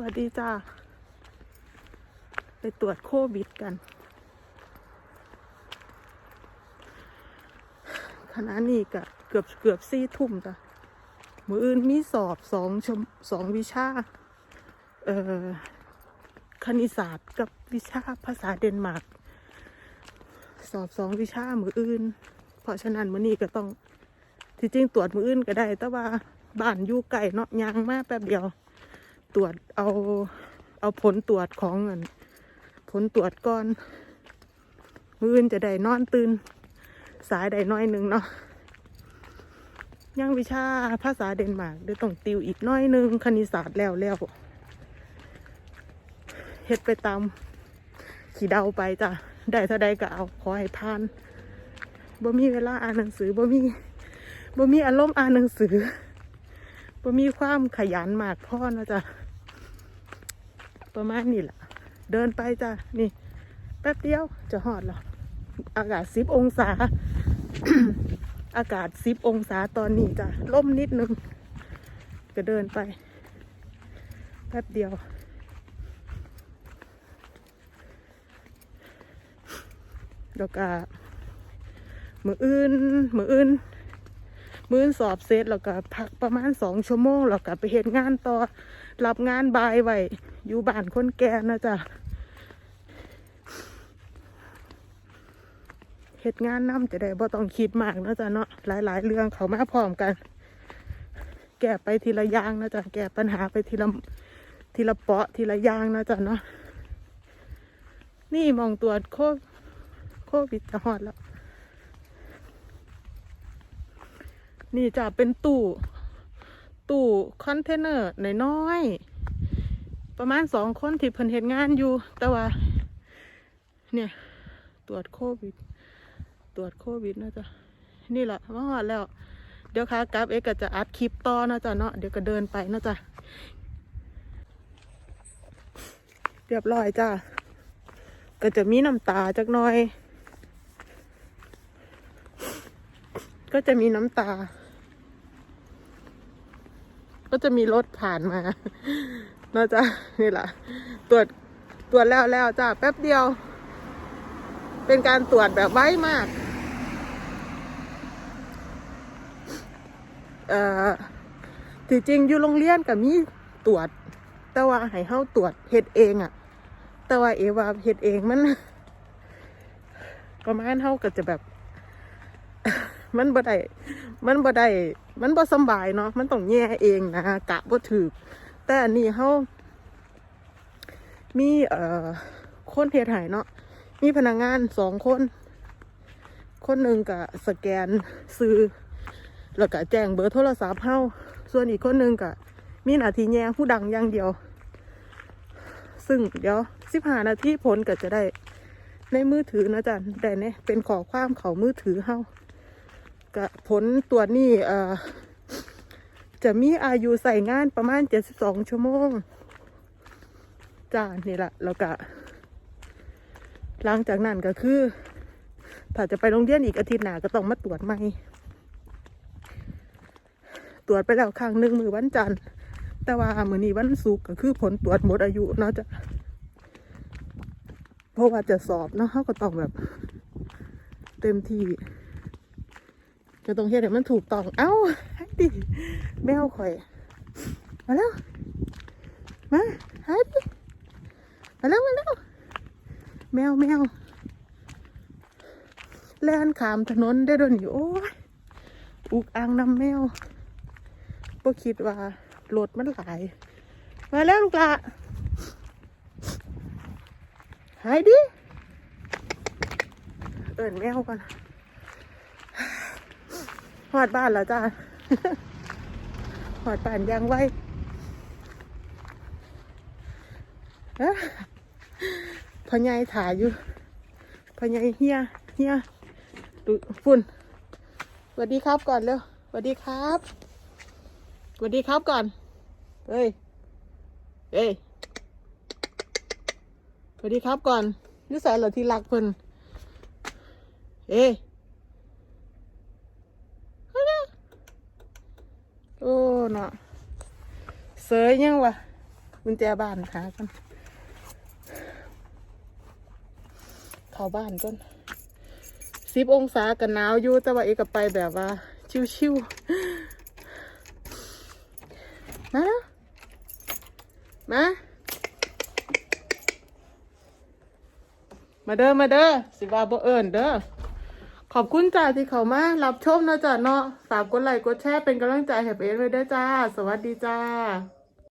วัสดีจ้า ไปตรวจโควิดกัน ขณะนี้ก็เกือบเกือบสี่ทุ่มจ้ะมืออื่นมีสอบสองชมสองวิชา เอ่อ คณิตศาสตร์กับวิชาภาษาเดนมาร์ก สอบสองวิชามืออื่น เพราะฉะนั้นมื้อนี้ก็ต้อง ที่จริงตรวจมืออื่นก็ได้ แต่ว่าบ้านอยู่ไกลเนาะยางมากแป๊บเดียว ตรวจเอาเอาผลตรวจของเงินผลตรวจก่อนมืออื่นจะได้นอนตื่นสายได้น้อยหนึ่งเนาะยังวิชาภาษาเดนมาร์กเดี๋ยวต้องติวอีกน้อยหนึ่งคณิตศาสตร์แล้วแล้วเฮ็ดไปตามขี่เดาไปจ้ะได้เท่าใดก็เอาขอให้ผ่านบ่มีเวลาอ่านหนังสือบ่มีบ่มีอารมณ์อ่านหนังสือ บ่มีความขยันมากพ่อนะจ๊ะประมาณนี้แหละเดินไปจ้ะนี่ แป๊บเดียวจะหอดแล้วอากาศสิบองศา อากาศสิบองศาตอนนี้จ้ะล่มนิดนึงก็เดินไป แป๊บเดียว แล้วก็มืออื่นมืออื่น มืออื่นสอบเสร็จแล้วก็พักประมาณสองชั่วโมงแล้วก็ไปเห็นงานต่อรับงานบายไว้อยู่บ้านคนแก่นะจ๊ะเหตุงานน้ำจะได้บ่ต้องคิดมากนะจ๊ะเนาะหลาย ๆ เรื่องเขามาพร้อมกัน แก้ไปทีละอย่างนะจ๊ะแก้ปัญหาไปทีละทีละเปาะทีละอย่างนะจ๊ะเนาะนี่มองตรวโคโควิดจะหอดแล้ว นี่จะเป็นตู้ ตู้คอนเทนเนอร์น้อยๆประมาณสองคนที่เพิ่นเห็นงานอยู่ แต่ว่า เนี่ย ตรวจโควิด ตรวจโควิดนะจ๊ะนี่แหละมาหอดแล้ว เดี๋ยวค่ะกราฟเอกก็จะอัดคลิปต่อนะจ๊ะเนาะเดี๋ยวก็เดินไปนะจ๊ะเรียบร้อยจ้ะก็จะมีน้ำตาจักหน่อย ก็จะมีน้ำตา ก็จะมีรถผ่านมานะจ๊ะนี่แหละตรวจตรวจแล้วแล้วจ้ะแป๊บเดียว เป็นการตรวจแบบไวมากเอ่อที่จริงอยู่โรงเรียนกับมีตรวจ แต่ว่าให้เฮาตรวจเฮ็ดเองอะแต่ว่าเอว่าเฮ็ดเองมันประมาณเฮาก็จะแบบ มันบ่ได้มันบ่ได้มันบ่สบายเนาะมันต้องแย่เองนะกะบ่ถูกแต่อันนี้เฮามีเอ่อคนเฮ็ดให้เนาะมีพนักงานสองคน คนหนึ่งก็สแกนซื้อแล้วก็แจ้งเบอร์โทรศัพท์เฮาส่วนอีกคนหนึ่งก็มีหน้าที่แย่ผู้ดังอย่างเดียว ซึ่งเดี๋ยวสิบห้านาทีผลก็จะได้ในมือถือนะจ๊ะแต่เนี่ยเป็นขอความเขามือถือเฮา ก็ผลตรวจนี่เอ่อจะมีอายุใส่งานประมาณเจ็ดสิบสองชั่วโมงจ้านี่แหละแล้วก็หลังจากนั้นก็คือ ถ้าจะไปโรงเรียนอีกอาทิตย์หน้าก็ต้องมาตรวจใหม่ ตรวจไปแล้วครั้งหนึ่งมือวันจันทร์ แต่ว่ามือนี้วันศุกร์ก็คือผลตรวจหมดอายุเนาะจะเพราะว่าจะสอบเนาะเขาก็ต้องแบบ เต็มที่ จะต้องเฮ็ดให้มันถูกต้อง เอ้าให้ดิแมวข่อย มาแล้ว มาให้ดิมาแล้วมาแล้ว แมวแมวแล่นขามถนนได้โดนอยู่โอ้ยอุกอางน้ำแมวบ่คิดว่ารถมันหลาย มาแล้วลูกละหายดิ เอินแมวก่อน หอดบ้านแล้วจ้าหอดบ้านยังไวเอ๊ะพ่อใหญ่ถ่ายอยู่พ่อใหญ่เฮียเฮียดูฝุ่นสวัสดีครับก่อนเร็วสวัสดีครับสวัสดีครับก่อน เฮ้ย เฮ้ยสวัสดีครับก่อนนิสัยเหรอที่รักเพิ่นเอ้ยเอาเด้อโอ้ เนาะเสยยังวะกุญแจบ้านหากันเข้าบ้านก่อนสิบองศากันหนาวอยู่แต่ว่าเอกไปแบบว่า ชิวๆ มาแล้ว มา มาเด้อ มาเด้อ สิว่าบ่เอิญเด้อ ขอบคุณจ้าที่เขามารับชมนะจ้ะเนาะฝากกดไลค์กดแชร์เป็นกำลังใจให้เอ็นไว้ด้วยจ้า สวัสดีจ้า